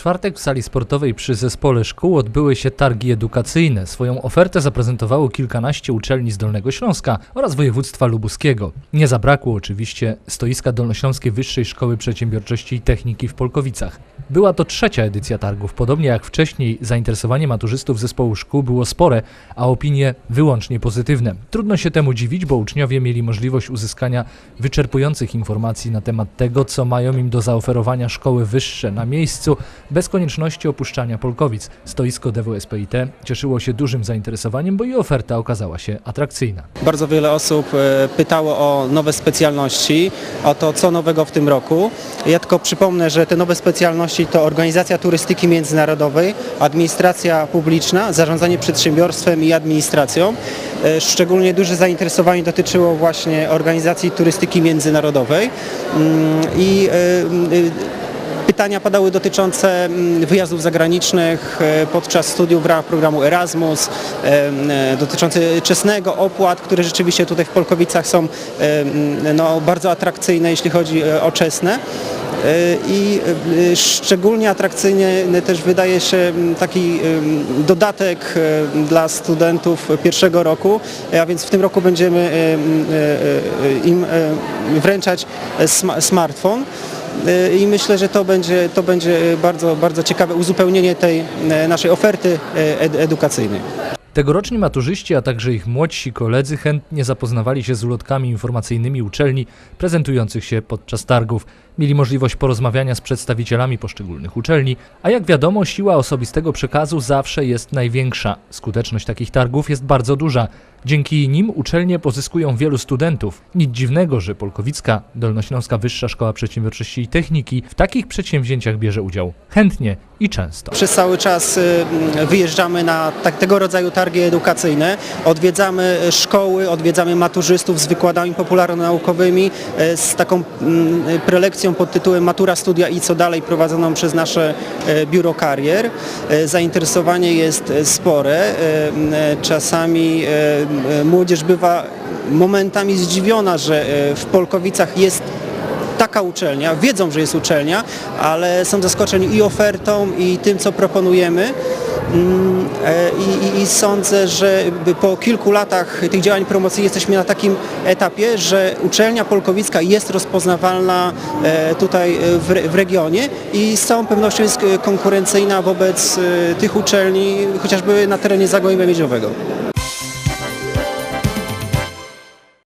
czwartek w sali sportowej przy zespole szkół odbyły się targi edukacyjne. Swoją ofertę zaprezentowało kilkanaście uczelni z Dolnego Śląska oraz województwa lubuskiego. Nie zabrakło oczywiście stoiska Dolnośląskiej Wyższej Szkoły Przedsiębiorczości i Techniki w Polkowicach. Była to trzecia edycja targów. Podobnie jak wcześniej, zainteresowanie maturzystów zespołu szkół było spore, a opinie wyłącznie pozytywne. Trudno się temu dziwić, bo uczniowie mieli możliwość uzyskania wyczerpujących informacji na temat tego, co mają im do zaoferowania szkoły wyższe na miejscu, bez konieczności opuszczania Polkowic. Stoisko DWSPIT cieszyło się dużym zainteresowaniem, bo i oferta okazała się atrakcyjna. Bardzo wiele osób e, pytało o nowe specjalności, o to co nowego w tym roku. Ja tylko przypomnę, że te nowe specjalności to organizacja turystyki międzynarodowej, administracja publiczna, zarządzanie przedsiębiorstwem i administracją. E, Szczególnie duże zainteresowanie dotyczyło właśnie organizacji turystyki międzynarodowej Mm, i e, e, Pytania padały dotyczące mm, wyjazdów zagranicznych e, podczas studiów w ramach programu Erasmus, dotyczące czesnego, opłat, które rzeczywiście tutaj w Polkowicach są no, bardzo atrakcyjne, jeśli chodzi o czesne. E, I e, szczególnie atrakcyjny też wydaje się taki dodatek e, dla studentów pierwszego roku, a więc w tym roku będziemy em, im wręczać sma- smartfon. I myślę, że to będzie, to będzie bardzo, bardzo ciekawe uzupełnienie tej naszej oferty ed- edukacyjnej. Tegoroczni maturzyści, a także ich młodsi koledzy chętnie zapoznawali się z ulotkami informacyjnymi uczelni prezentujących się podczas targów. Mieli możliwość porozmawiania z przedstawicielami poszczególnych uczelni, a jak wiadomo, siła osobistego przekazu zawsze jest największa. Skuteczność takich targów jest bardzo duża. Dzięki nim uczelnie pozyskują wielu studentów. Nic dziwnego, że Polkowicka, Dolnośląska Wyższa Szkoła Przedsiębiorczości i Techniki w takich przedsięwzięciach bierze udział. Chętnie i często. Przez cały czas y, wyjeżdżamy na tak, tego rodzaju targi edukacyjne, odwiedzamy e, szkoły, odwiedzamy maturzystów z wykładami popularno-naukowymi, e, z taką mm, pod tytułem Matura, Studia i co dalej prowadzoną przez nasze e, biuro karier. E, Zainteresowanie jest e, spore. Czasami młodzież bywa momentami zdziwiona, że w Polkowicach jest taka uczelnia, wiedzą, że jest uczelnia, ale są zaskoczeni i ofertą, i tym, co proponujemy. E, I, i, sądzę, że po kilku latach tych działań promocyjnych jesteśmy na takim etapie, że uczelnia polkowicka jest rozpoznawalna e, tutaj e, w, re- w regionie i z całą pewnością jest konkurencyjna wobec tych uczelni, chociażby na terenie Zagłębia Miedziowego.